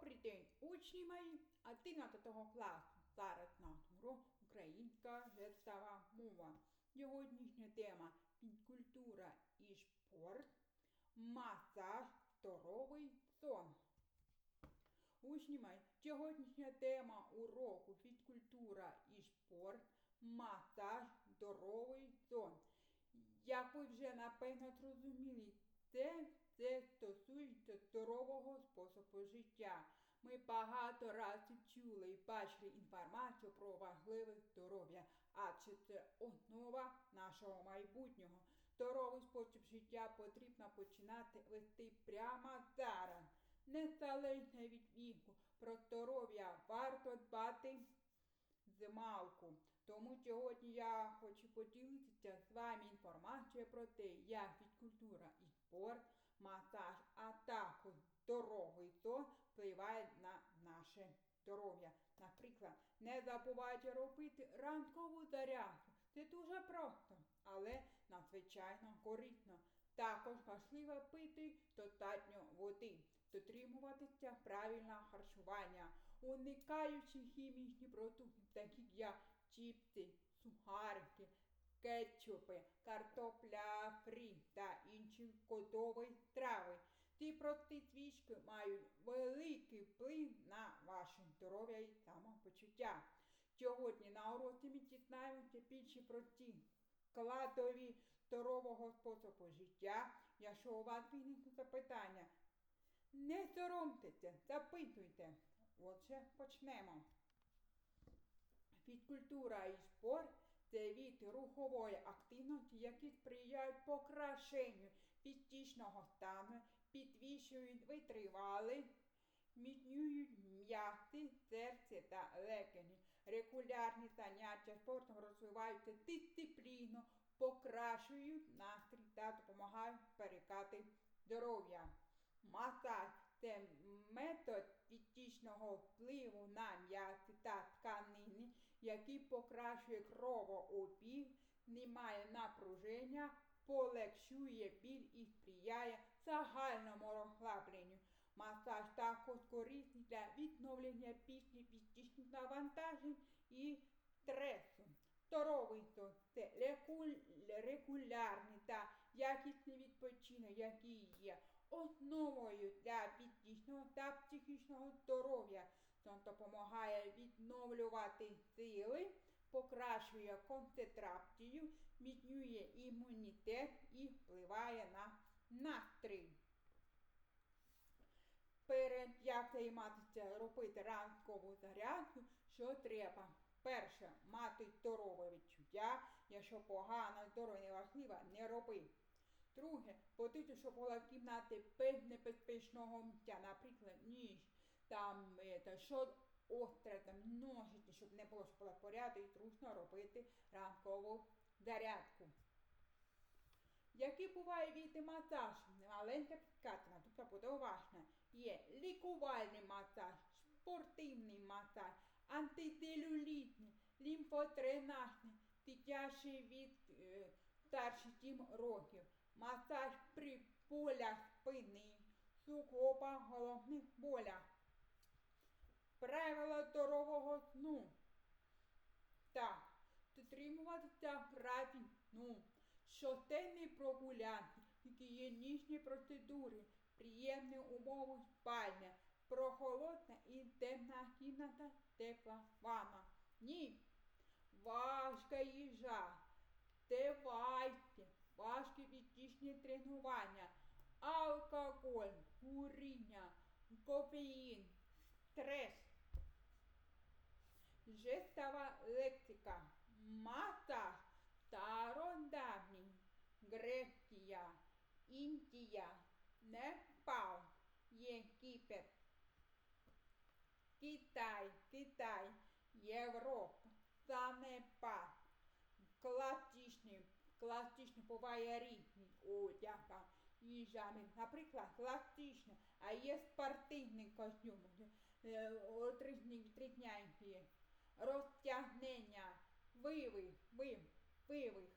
Добрий день, учні мої, 11 класу. Зараз на урок українська жестова мова. Сьогоднішня тема фізкультура і спорт, масаж, здоровий сон. Учні мої, сьогоднішня тема уроку фізкультура і спорт, масаж, здоровий сон. Як ви вже напевно зрозуміли, це, це стосується здорового способу життя. Ми багато разів чули і бачили інформацію про важливе здоров'я, адже це основа нашого майбутнього. Здоровий спосіб життя потрібно починати вести прямо зараз. Незалежно від віку, про здоров'я варто дбати з малку. Тому сьогодні я хочу поділитися з вами інформацією про те, як фізкультура і спорт, масаж, а також здоровий сон впливають на наше здоров'я. Наприклад, не забувайте робити ранкову зарядку. Це дуже просто, але надзвичайно корисно. Також важливо пити достатньо води, дотримуватися правильного харчування, уникаючи хімічні продукти, такі як чіпси, сухарики, кетчупи, картопля фрі та інші готові страви. Ці прості свічки мають великий вплив на ваше здоров'я і самопочуття. Сьогодні на уроці ми дізнаємося більше про ці складові здорового способу життя. Якщо у вас виникнуть запитання, не соромтеся, запитуйте. Отже, почнемо. Фізкультура і спорт це від рухової активності, які сприяють покращенню фізичного стану, підвищують витривали, міцнюють м'язи, серце та легені. Регулярні заняття спортом розвиваються дисципліну, покращують настрій та допомагають перекати здоров'я. Масаж це метод фізичного впливу на м'язи та тканини, який покращує кровообіг, знімає напруження, полегшує біль і сприяє загальному розслабленню. Масаж також корисний для відновлення після фізичних навантажень і стресу. Здоровий сон – це регулярний та якісний відпочинок, який є основою для фізичного та психічного здоров'я. Сон допомагає відновлювати сили, покращує концентрацію, міцнює імунітет і впливає на настрій. Перед як займатися робити ранкову зарядку, що треба? Перше, мати здорове відчуття, якщо погано, здоров'я неважливо, не роби. Друге, потрібно, щоб була в кімнаті без небезпечного миття, наприклад, ніж, там, це, що остре, там, ножиці, щоб не було, була і зручно робити ранкову зарядку. Який буває від масаж? Маленька підказка, тут буде уважно. Є лікувальний масаж, спортивний масаж, антителюлітний, лімфотренажний, дитячий від е, старші 7 років, масаж при болях спини, суглоба головних болях. Правила здорового сну. Так, дотримуватися графік сну, щоденні прогулянки, гігієнічні процедури, приємні умови спальня, прохолодна і темна кімната, тепла ванна. Ні. Важка їжа. Давайте, важкі фізичні тренування, алкоголь, куріння, кофеїн, стрес. Жестова лексика, масаж, стародавній, Греція, Індія, Непал, Єгипет, Китай, Китай, Європа, Занепад, класичний, класичний буває різний одяг, їжами, наприклад, класичний, а є спортивний костюм, відрізняючі, розтягнення, вивих, вив, вивих,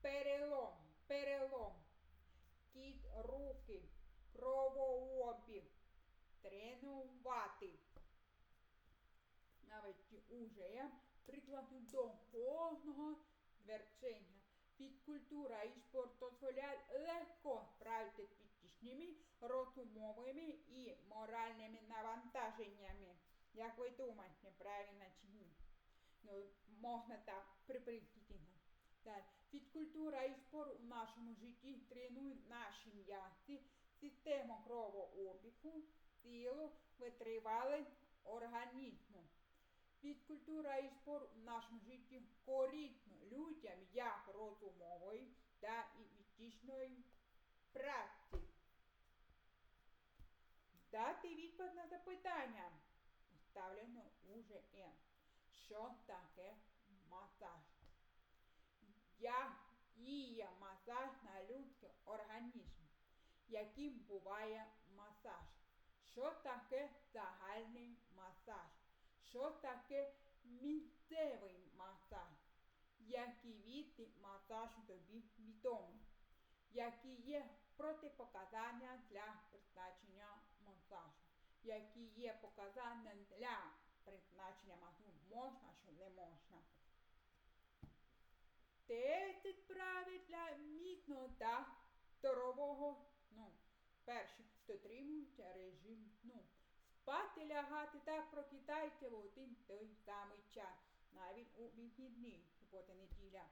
перелом, перелом, кіт руки, кровообіг, працювати. Навіть уже прикладу до кожного твердження. Фізкультура і спорт дозволяють легко справитися з фізичними, розумовими і моральними навантаженнями. Як ви думаєте, правильно чи ні? Ну, можна так. Так. Фізкультура і спорт у нашому житті тренують наші м'язи, систему кровообігу, силу, витривалість організму. Фізкультура і спорт у нашому житті корисно людям як розумової та і фізичної праці. Дати відповідь на запитання, поставлено уже М. Що таке масаж? Як діє масаж на людський організм? Яким буває масаж? Що таке загальний масаж? Що таке місцевий масаж? Які види масажу тобі відомі? Які є протипоказання для призначення масажу? Які є показання для призначення масажу можна, що не можна? 10 правил для міцного та здорового сну. Перше. Дотримуйте режим сну. Спати лягати та прокидайте в один той самий час, навіть у вихідні, субота неділя.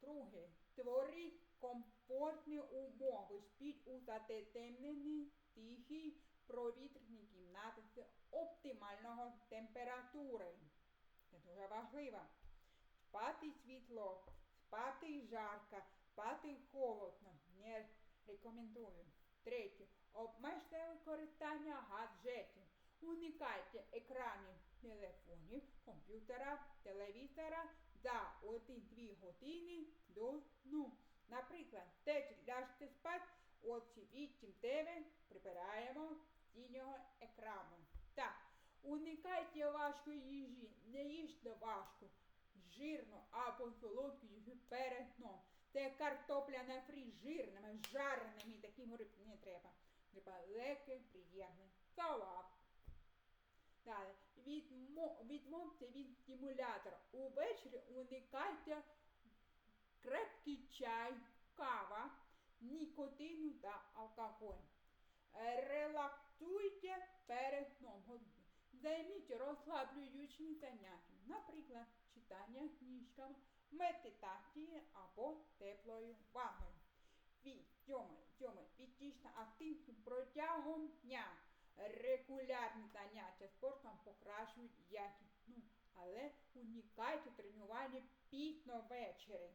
Друге. Створіть комфортні умови. Спіть у затемненій, тихій, провітряній кімнаті з оптимального температури. Це дуже важливо. Спати світло, спати жарко, спати холодно. Не рекомендую. Третє. Обмежте використання гаджетів. Уникайте екранів телефонів, комп'ютера, телевізора за 1-2 години до сну. Наприклад, теж ляжте спати от 8-9 прибираємо синього екрану. Так, уникайте важкої їжі, не їжте важко, жирно або солодку їжу перед сном. Це картопля на фрі жирними, жареними, таким не треба. Треба легке, приємне. Салат. Далі. Відмо... Відмовте від стимулятора. Увечері уникайте крепкий чай, кава, нікотину та алкоголь. Релаксуйте перед сном. Займіть розслаблюючими заняттями, наприклад, читання книжками, медитації або теплою ванною. Сьомий. Фізична активність протягом дня. Регулярні заняття спортом покращують якість сну, але уникайте тренування пізно ввечері.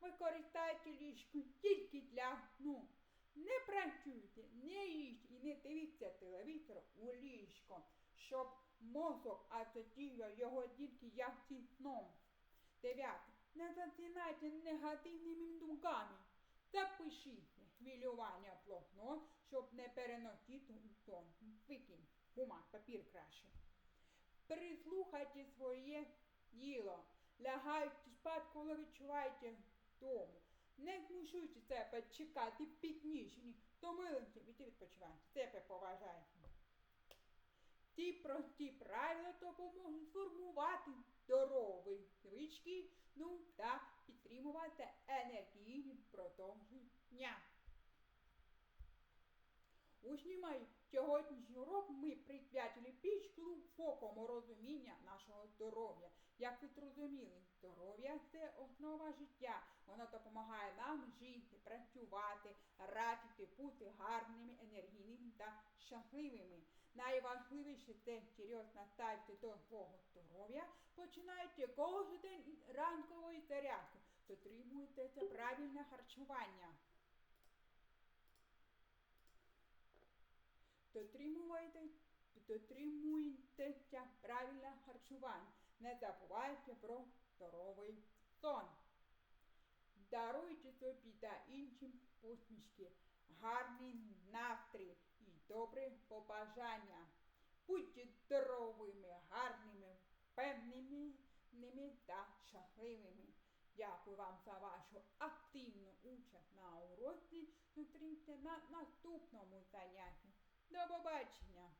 Використайте ліжку тільки для сну. Не працюйте, не не дивіться телевізор у ліжко, щоб мозок асоціював його тільки як зі сном. Дев'яте. Не засинайте негативними думками. Запишіть хвилювання в блокнот, щоб не переносити сон. Викинь, бумаг, папір краще. Прислухайте своє тіло. Лягайте спати, коли відчуваєте вдому. Не змушуйте себе чекати підніжені. Втомилися, іди відпочивайте. Себе поважайте. Ці прості правила допоможуть сформувати здорові звички, ну та підтримувати енергійність впродовж дня. Учні мої, сьогоднішній урок ми присвятили пічку фокому розуміння нашого здоров'я. Як ви зрозуміли, здоров'я це основа життя. Воно допомагає нам жити, працювати, радити, бути гарними, енергійними та щасливими. Найважливіше це серйозно ставити до свого здоров'я. Починайте кожен день ранкової зарядки. Дотримуйтеся правильне харчування. Дотримуйте, дотримуйтеся правильне харчування. Не забувайте про здоровий сон. Даруйте собі та іншим посмішки, гарний настрій і добре побажання. Будьте здоровими, гарними, впевненими та щасливими. Дякую вам за вашу активну участь на уроці. Зустріньте на наступному занятті. До побачення!